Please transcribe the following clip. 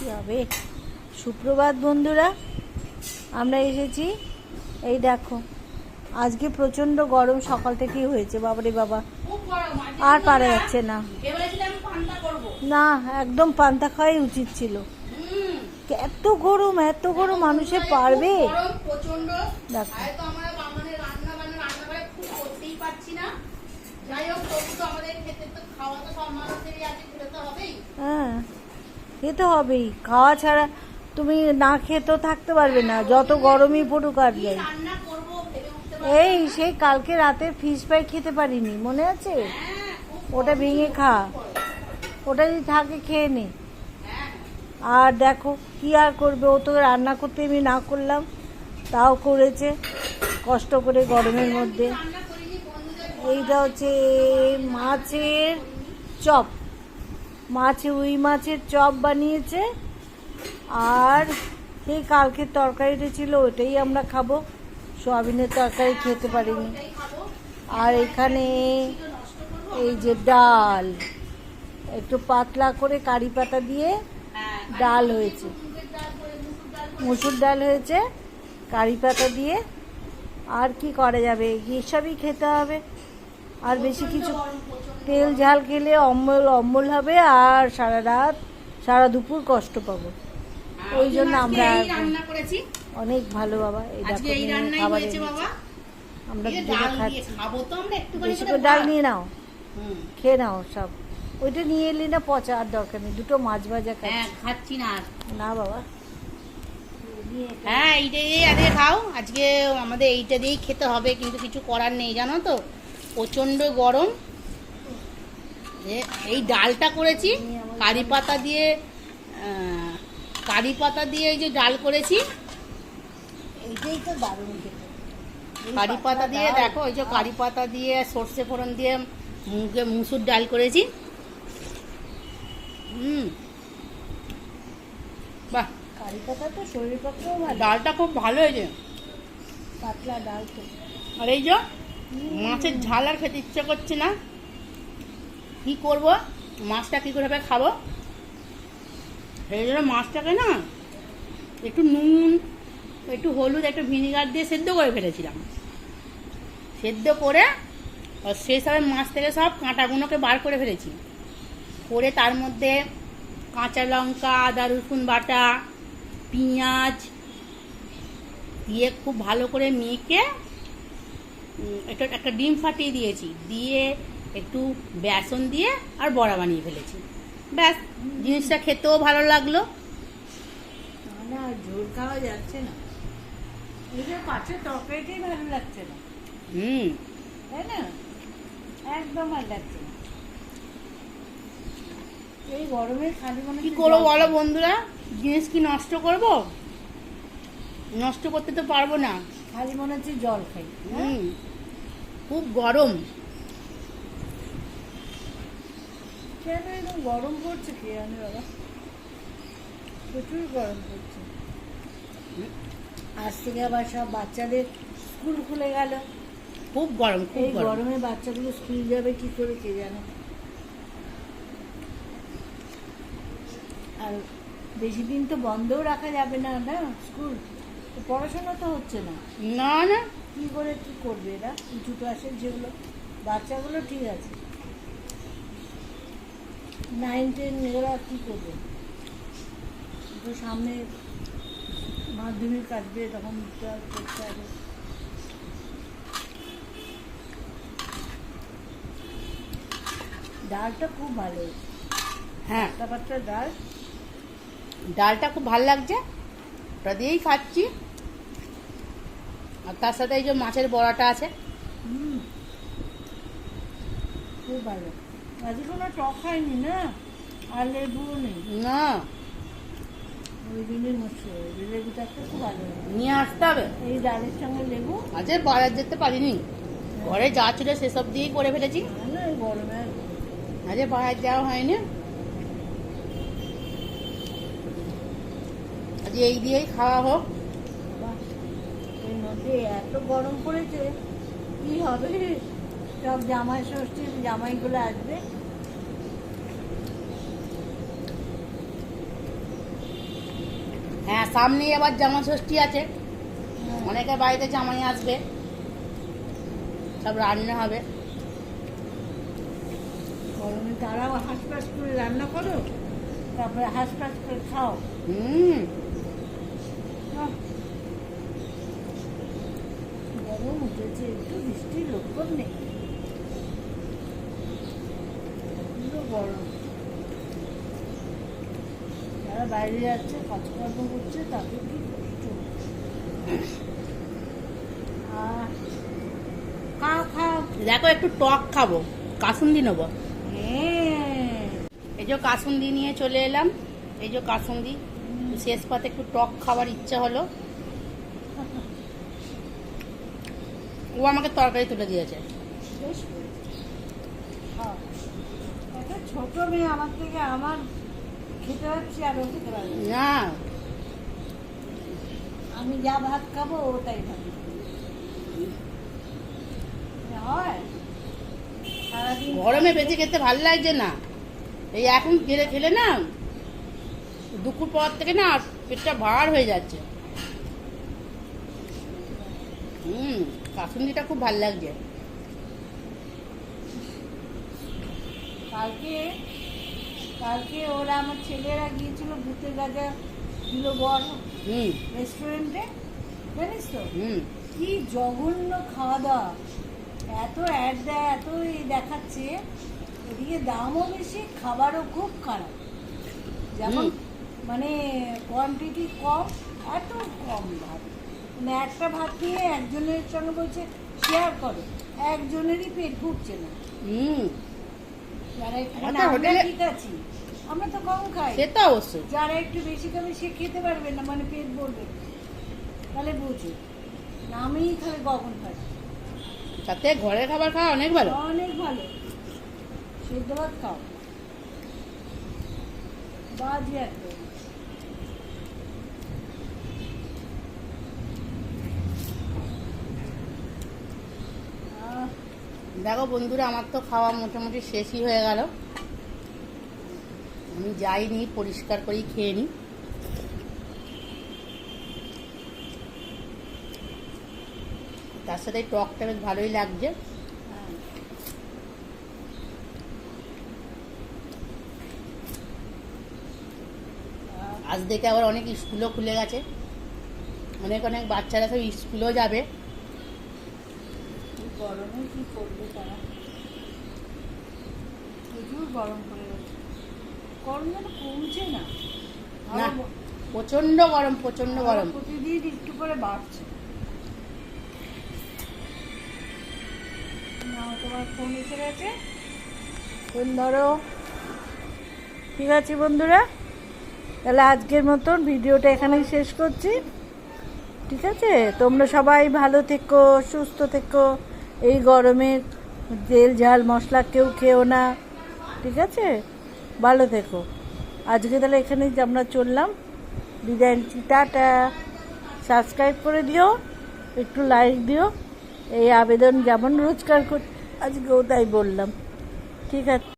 কি হবে? সুপ্রভাত বন্ধুরা আমরা এসেছি। এই দেখো আজকে প্রচণ্ড গরম সকাল থেকেই হয়েছে বাবারে বাবা। আর পারা যাচ্ছে না। না একদম পান্তা খাওয়াই উচিত ছিল। এত গরম এত গরম মানুষে পারবে? প্রচণ্ড হ্যাঁ। খেতে হবেই। খাওয়া ছাড়া তুমি না খেতেও থাকতে পারবে না। যত গরমই পড়ুক আর যাই। এই, সেই কালকে রাতে ফিশ ফ্রাই খেতে পারিনি, মনে আছে? ওটা ভেঙে খা। ওটা যদি থাকে, খেয়ে নে। আর দেখো, কি আর করবে? ও তো রান্না করতে আমি না করলাম, তাও করেছে, কষ্ট করে গরমের মধ্যে। এইটা হচ্ছে মাছের চপ। মাছ উই মাছের চপ বানিয়েছে। আর সেই কালকের তরকারিটা ছিল, ওটাই আমরা খাব। সোয়াবিনের তরকারি খেতে পারিনি। আর এখানে এই যে ডাল, একটু পাতলা করে কারি পাতা দিয়ে ডাল হয়েছে। মুসুর ডাল হয়েছে, কারি পাতা দিয়ে। আর কি করা যাবে? এসবই খেতে হবে। আর বেশি কিছু তেল ঝাল খেলে অম্বল অম্বল হবে আর সারা রাত সারা দুপুর কষ্ট পাবো। ওই জন্য আমরা রান্না করেছি। অনেক ভালো বাবা এই খাবার আমরা দুটো ডাল খাচ্ছি। বেশি করে ডাল নিয়ে নাও। খেয়ে নাও সব। ওইটা নিয়ে এলি না পচা আর দরকার নেই দুটো মাছ ভাজা হ্যাঁ খাচ্ছি খাচ্ছি না না বাবা। হ্যাঁ এইটা দিয়ে আজকে খাও। আজকে আমাদের এইটা দিয়েই খেতে হবে কিন্তু কিছু করার নেই জানো তো? প্রচণ্ড গরম। এই ডালটা করেছি কারি পাতা দিয়ে কারি পাতা দিয়ে এই যে ডাল করেছি। এইটাই তো দারুণ খেতে। কারি পাতা দিয়ে দেখো ওই যে কারি পাতা দিয়ে সর্ষে ফোড়ন দিয়ে মুগে মুসুর ডাল করেছি। হুম। বাহ। কারি পাতা তো পক্ষেও ডালটা খুব ভালো হয়েছে। পাতলা ডাল তো। আর এই যে মাছের ঝাল আর খেতে ইচ্ছে করছে না। কি করব? মাছটা কি করে খাব? সেই জন্য মাছটাকে না একটু নুন, একটু হলুদ, একটু ভিনিগার দিয়ে সেদ্ধ করে ফেলেছিলাম। সেদ্ধ করে সেই হিসাবে মাছ থেকে সব কাঁটাগুলোকে বার করে ফেলেছি। করে তার মধ্যে কাঁচা লঙ্কা, আদা, রসুন বাটা, পেঁয়াজ দিয়ে খুব ভালো করে মেখে একটা একটা ডিম ফাটিয়ে দিয়েছি। দিয়ে একটু বেসন দিয়ে আর বড়া বানিয়ে ফেলেছি। ব্যাস জিনিসটা খেতেও ভালো লাগল। না আর ঝোল খাওয়া যাচ্ছে না। ভালো লাগছে না। হুম। তাই না? একদম ভালো লাগছে না। এই গরমে খালি মনে কি করব বলো বন্ধুরা? জিনিস কি নষ্ট করব? নষ্ট করতে তো পারব না। খালি মনে হচ্ছে জল খাই হ্যাঁ? খুব গরম। কেন এরকম গরম পড়ছে কে জানে বাবা? প্রচুর গরম পড়ছে। আজ থেকে আবার সব বাচ্চাদের স্কুল খুলে গেল। খুব গরম খুব গরম বাচ্চাগুলো স্কুল যাবে কি করে কে জানে? আর বেশি দিন তো বন্ধও রাখা যাবে না না স্কুল? পড়াশোনা তো হচ্ছে না। না না। কি করে কি করবে এরা? উঁচু ক্লাসের যেগুলো। বাচ্চাগুলো ঠিক আছে। নাইন টেন এরা কি করবে? তো সামনে মাধ্যমিক আসবে তখন করতে হবে ডালটা খুব ভালো। হ্যাঁ। পাতলা ডাল। ডালটা খুব ভালো লাগছে। ওটা দিয়েই খাচ্ছি। আর তার সাথে এই যে মাছের বড়াটা আছে। খুব ভালো। আজকে কোনো টক খাইনি না? আর লেবুও নেই। না। নিয়ে আসতে হবে। এই ডালের সঙ্গে লেবু? আজকে বাজার যেতে পারিনি। ঘরে যা ছিল সেসব দিয়েই করে ফেলেছি। আজকে বাজার যাওয়া হয়নি। আজকে এই দিয়েই খাওয়া হোক। মধ্যে এত গরম পড়েছে কি হবে সব জামাই ষষ্ঠীর জামাইগুলো আসবে। হ্যাঁ সামনে আবার জামা ষষ্ঠী আছে। অনেকের বাড়িতে জামাই আসবে। সব রান্না হবে। গরমে তারাও হাঁসফাঁস করে রান্না করো তারপরে হাঁসফাঁস করে খাও। হুম। একটু বৃষ্টির লক্ষণ নেই। গরম যারা বাইরে যাচ্ছে কাজকর্ম করছে তাদের কি কষ্ট? দেখো একটু টক খাব। কাসুন্দি নেব। হ্যাঁ। এই যে কাসুন্দি নিয়ে চলে এলাম। এই যে কাসুন্দি শেষ পাতে একটু টক খাবার ইচ্ছা হলো। ও আমাকে তরকারি তুলে দিয়েছে। ছোট মেয়ে আমার থেকে আমার খেতে পারছি আর খেতে পারবে না। আমি যা ভাত খাব ও তাই হয়। সারাদিন গরমে বেঁচে খেতে ভালো লাগছে না। এই এখন খেলে খেলে না দুপুর পর থেকে না পেটটা ভার হয়ে যাচ্ছে। হুম। কাসুন্দিটা খুব ভালো লাগছে। কালকে কালকে ওরা আমার ছেলেরা গিয়েছিল ভূতের গাজা দিল হুম। রেস্টুরেন্টে জানিস তো? হুম। কি জঘন্য খাওয়া দাওয়া। এত অ্যাড দেয় এত দেখাচ্ছে এদিকে দামও বেশি খাবারও খুব খারাপ। যেমন মানে কোয়ান্টিটি কম এত মানে একটা ভাত নিয়ে একজনের সঙ্গে বলছে শেয়ার করো। একজনেরই পেট ভুগছে না। হুম। যারা মানে আমরা হোটেলে- ঠিক আছি আমরা তো কম খাই। সে তো অবশ্যই। যারা একটু বেশি খাবে সে খেতে পারবে না মানে পেট ভরবে। তাহলে বুঝো নামেই খাবে গগন খাবে তাতে ঘরের খাবার খাওয়া অনেক ভালো। অনেক ভালো। সেদ্ধ ভাত খাও। বাজে একদম। দেখো বন্ধুরা, আমার তো খাওয়া মোটামুটি শেষই হয়ে গেল। আমি যাইনি, পরিষ্কার করেই খেয়ে নিই তার সাথে টকটা বেশ ভালোই লাগছে। আজ দেখে আবার অনেক স্কুলও খুলে গেছে। অনেক অনেক বাচ্চারা সব স্কুলেও যাবে। গরমে কি করবে তারা? প্রচুর গরম পড়ে গেছে। গরম যেন কমছে না। প্রচণ্ড গরম প্রচণ্ড গরম। প্রতিদিন একটু করে বাড়ছে। তোমার ফোন এসে গেছে? ফোন ধরো। ঠিক আছে বন্ধুরা তাহলে আজকের মতন ভিডিওটা এখানেই শেষ করছি। ঠিক আছে তোমরা সবাই ভালো থেকো সুস্থ থেকো। এই গরমে তেল, ঝাল, মশলা কেউ খেও না। ঠিক আছে? ভালো থেকো। আজকে তাহলে এখানেই আমরা চললাম। বিদায় টাটা। সাবস্ক্রাইব করে দিও। একটু লাইক দিও। এই আবেদন যেমন রোজগার কর আজকেও তাই বললাম। ঠিক আছে।